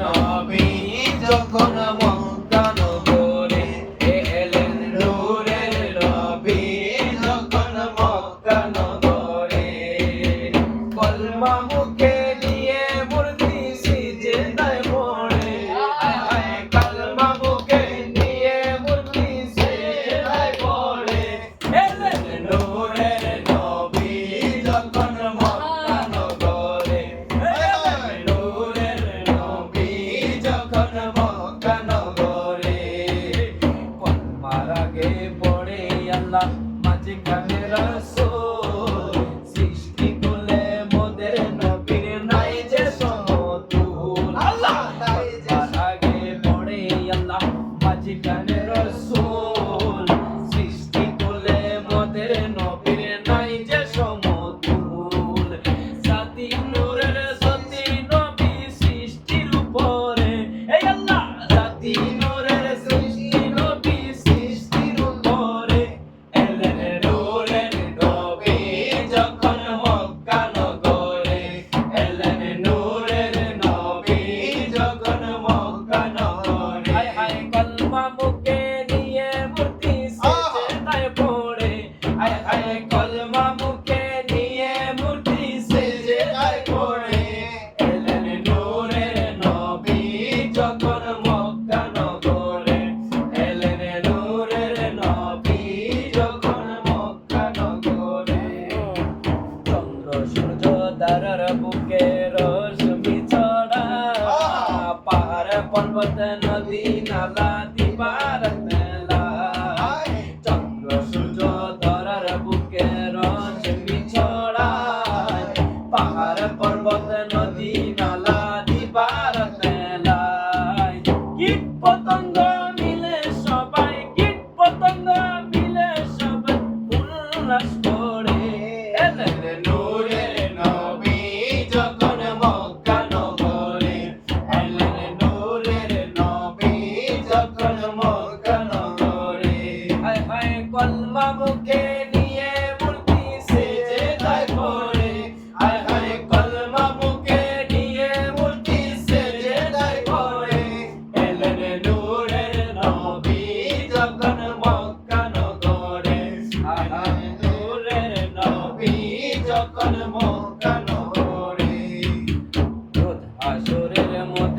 নবী যখন আগে পড়ে আল্লাহ মাঝখানে রসুল সূর্য তারার বুকে রশ্মি ছড়া পাহাড় পর্বত নদী নালা দিবার যখন মন কান করে হাসুরের মত